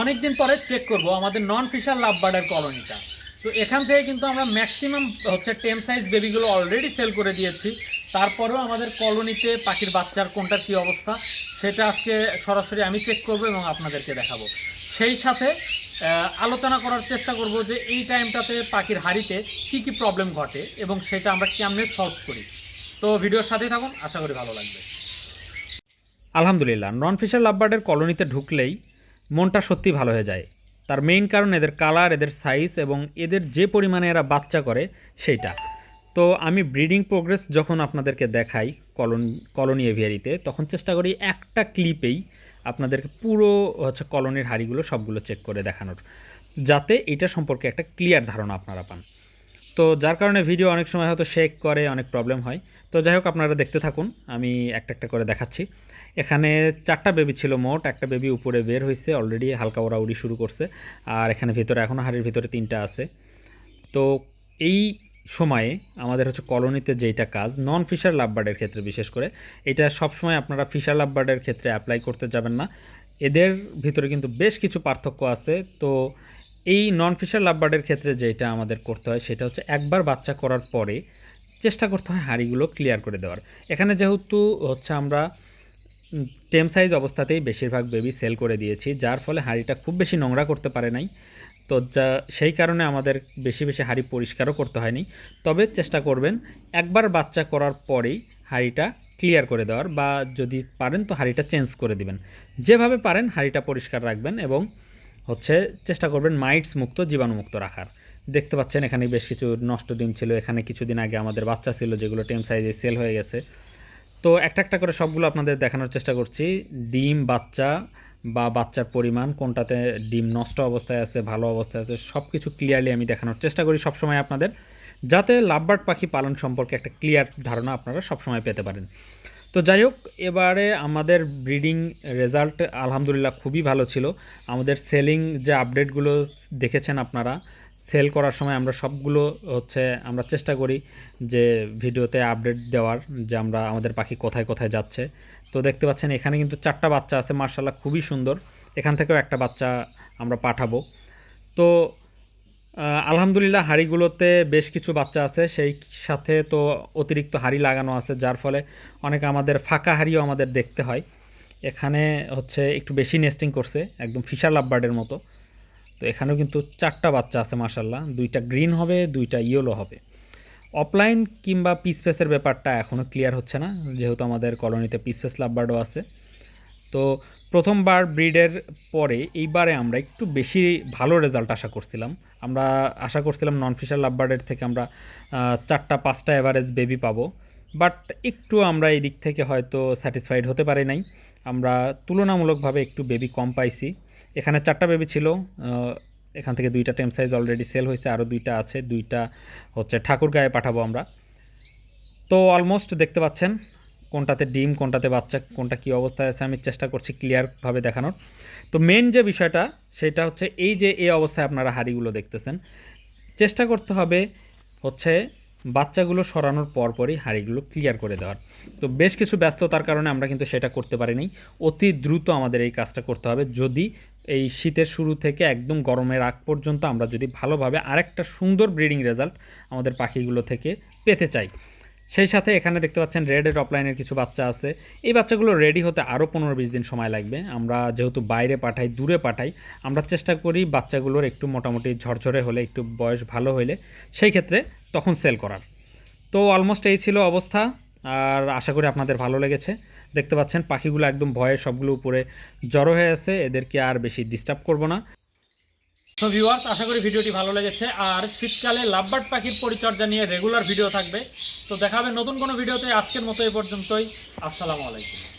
অনেক দিন পরে চেক করব, আমাদের নন ফিশার লাভ বার্ডের কলোনিটা তো এখান থেকে কিন্তু আমরা ম্যাক্সিমাম হচ্ছে টেম সাইজ বেবিগুলো অলরেডি সেল করে দিয়েছি। তারপরেও আমাদের কলোনিতে পাখির বাচ্চার কোনটার কী অবস্থা, সেটা আজকে সরাসরি আমি চেক করব এবং আপনাদেরকে দেখাবো। সেই সাথে আলোচনা করার চেষ্টা করব যে এই টাইমটাতে পাখির হাড়িতে কী কী প্রবলেম ঘটে এবং সেটা আমরা কেমনে সলভ করি। তো ভিডিওর সাথেই থাকুন, আশা করি ভালো লাগবে। আলহামদুলিল্লাহ নন ফিশার লাভবার্ডের কলোনিতে ঢুকলেই মনটা সত্যি ভালো হয়ে যায়। তার মেইন কারণ এদের কালার এদের সাইজ এবং এদের যে পরিমাণে এরা বাচ্চা করে সেইটা। তো আমি ব্রিডিং প্রোগ্রেস যখন আপনাদেরকে দেখাই কলন কলোনি এভিয়ারিতে তখন চেষ্টা করি একটা ক্লিপেই আপনাদেরকে পুরো হচ্ছে কলোনির হাড়িগুলো সবগুলো চেক করে দেখানোর। যাতে এটা সম্পর্কে একটা ক্লিয়ার ধারণা আপনারা পান। তো যার কারণে ভিডিও অনেক সময় হয়তো শেক করে, অনেক প্রবলেম হয়। তো যাই হোক, আপনারা দেখতে থাকুন, আমি একটা একটা করে দেখাচ্ছি। এখানে চারটা বেবি ছিল মোট, একটা বেবি উপরে বের হয়েছে অলরেডি হালকা ওরা উড়ি শুরু করছে, আর এখানে ভিতরে এখনও হাড়ির ভিতরে তিনটা আছে। তো এই সময়ে আমাদের হচ্ছে কলোনিতে যেইটা কাজ নন ফিশার লাভবার্ডের ক্ষেত্রে বিশেষ করে, এটা সবসময় আপনারা ফিশার লাভবার্ডের ক্ষেত্রে অ্যাপ্লাই করতে যাবেন না। এদের ভিতরে কিন্তু বেশ কিছু পার্থক্য আছে। তো এই নন ফিশার লাভবার্ডের ক্ষেত্রে যেটা আমাদের করতে হয়, সেটা হচ্ছে একবার বাচ্চা করার পরে চেষ্টা করতে হয় হাঁড়িগুলো ক্লিয়ার করে দেওয়ার। এখানে যেহেতু হচ্ছে আমরা টেম সাইজ অবস্থাতেই বেশিরভাগ বেবি সেল করে দিয়েছি, যার ফলে হাঁড়িটা খুব বেশি নোংরা করতে পারে নাই। তো যা, সেই কারণে আমাদের বেশি বেশি হাঁড়ি পরিষ্কারও করতে হয়নি। তবে চেষ্টা করবেন একবার বাচ্চা করার পরেই হাঁড়িটা ক্লিয়ার করে দেওয়ার বা যদি পারেন তো হাঁড়িটা চেঞ্জ করে দিবেন। যেভাবে পারেন হাঁড়িটা পরিষ্কার রাখবেন এবং হচ্ছে চেষ্টা করবেন মাইটস মুক্ত জীবাণুমুক্ত রাখার। দেখতে পাচ্ছেন এখানে বেশ কিছু নষ্ট ডিম ছিল। এখানে কিছুদিন আগে আমাদের বাচ্চা ছিল যেগুলো টেম সাইজে সেল হয়ে গেছে। তো একটা একটা করে সবগুলো আপনাদের দেখানোর চেষ্টা করছি। ডিম, বাচ্চা বা বাচ্চার পরিমাণ, কোনটাতে ডিম নষ্ট অবস্থায় আছে, ভালো অবস্থায় আছে সব কিছু ক্লিয়ারলি আমি দেখানোর চেষ্টা করি সবসময় আপনাদের। যাতে লাভবার্ড পাখি পালন সম্পর্কে একটা ক্লিয়ার ধারণা আপনারা সবসময় পেতে পারেন। তো যাই হোক, এবারে আমাদের ব্রিডিং রেজাল্ট আলহামদুলিল্লাহ খুবই ভালো ছিল। আমাদের সেলিং যে আপডেটগুলো দেখেছেন আপনারা, সেল করার সময় আমরা সবগুলো হচ্ছে আমরা চেষ্টা করি যে ভিডিওতে আপডেট দেওয়ার যে আমরা, আমাদের পাখি কোথায় কোথায় যাচ্ছে। তো দেখতে পাচ্ছেন এখানে কিন্তু চারটা বাচ্চা আছে মার্শাল্লাহ খুবই সুন্দর। এখান থেকেও একটা বাচ্চা আমরা পাঠাবো। তো আলহামদুলিল্লাহ হাঁড়িগুলোতে বেশ কিছু বাচ্চা আছে। সেই সাথে তো অতিরিক্ত হাঁড়ি লাগানো আছে, যার ফলে অনেক আমাদের ফাঁকা হাঁড়িও আমাদের দেখতে হয়। এখানে হচ্ছে একটু বেশি নেস্টিং করছে, একদম ফিশার লাভবার্ডের মতো। তো এখানেও কিন্তু চারটা বাচ্চা আছে মাসাল্লাহ দুইটা গ্রিন হবে, দুইটা ইয়েলো হবে। অফলাইন কিংবা পিসপেসের ব্যাপারটা এখনও ক্লিয়ার হচ্ছে না। যেহেতু আমাদের কলোনিতে পিসপেস লাভবার্ডও আছে। তো প্রথমবার ব্রিডের পরে এইবারে আমরা একটু বেশি ভালো রেজাল্ট আশা করছিলাম। আমরা আশা করছিলাম নন ফিশার লাভবার্ডের থেকে আমরা চারটা, পাঁচটা অ্যাভারেজ বেবি পাবো। বাট একটু আমরা এই দিক থেকে হয়তো স্যাটিসফাইড হতে পারি নাই। আমরা তুলনামূলকভাবে একটু বেবি কম পাইছি। এখানে চারটা বেবি ছিল এখান থেকে দুইটা টেম সাইজ অলরেডি সেল হয়েছে আরও দুইটা আছে, দুইটা হচ্ছে ঠাকুর গায়ে পাঠাবো আমরা। তো অলমোস্ট দেখতে পাচ্ছেন কোনটাতে ডিম, কোনটাতে বাচ্চা, কোনটা কী অবস্থায় আছে আমি চেষ্টা করছি ক্লিয়ারভাবে দেখানোর। তো মেন যে বিষয়টা, সেটা হচ্ছে এই যে এই অবস্থায় আপনারা হাড়িগুলো দেখতেছেন, চেষ্টা করতে হবে হচ্ছে বাচ্চাগুলো সরানোর পরপরই হাঁড়িগুলো ক্লিয়ার করে দেওয়ার। তো বেশ কিছু ব্যস্ততার কারণে আমরা কিন্তু সেটা করতে পারিনি। অতি দ্রুত আমাদের এই কাজটা করতে হবে। যদি এই শীতের শুরু থেকে একদম গরমের আগ পর্যন্ত আমরা যদি ভালোভাবে আরেকটা সুন্দর ব্রিডিং রেজাল্ট আমাদের পাখিগুলো থেকে পেতে চাই। সেই সাথে এখানে দেখতে পাচ্ছেন রেডের অফলাইনের কিছু বাচ্চা আছে। এই বাচ্চাগুলো রেডি হতে আরও পনেরো বিশ দিন সময় লাগবে। আমরা যেহেতু বাইরে পাঠাই, দূরে পাঠাই, আমরা চেষ্টা করি বাচ্চাগুলোর একটু মোটামুটি ঝরঝরে হলে, একটু বয়স ভালো হলে, সেই ক্ষেত্রে তখন সেল করার। তো অলমোস্ট এই ছিল অবস্থা, আর আশা করি আপনাদের ভালো লেগেছে। দেখতে পাচ্ছেন পাখিগুলো একদম ভয়ে সবগুলো উপরে জড়ো হয়ে আছে, এদেরকে আর বেশি ডিস্টার্ব করব না। তো ভিউয়ার্স আশা করি ভিডিওটি ভালো লেগেছে। আর শীতকালে লাভবার্ড পাখির পরিচর্যা নিয়ে রেগুলার ভিডিও থাকবে। তো দেখা হবে নতুন কোনো ভিডিওতে আজকের মতো এ পর্যন্তই। আসসালামু আলাইকুম।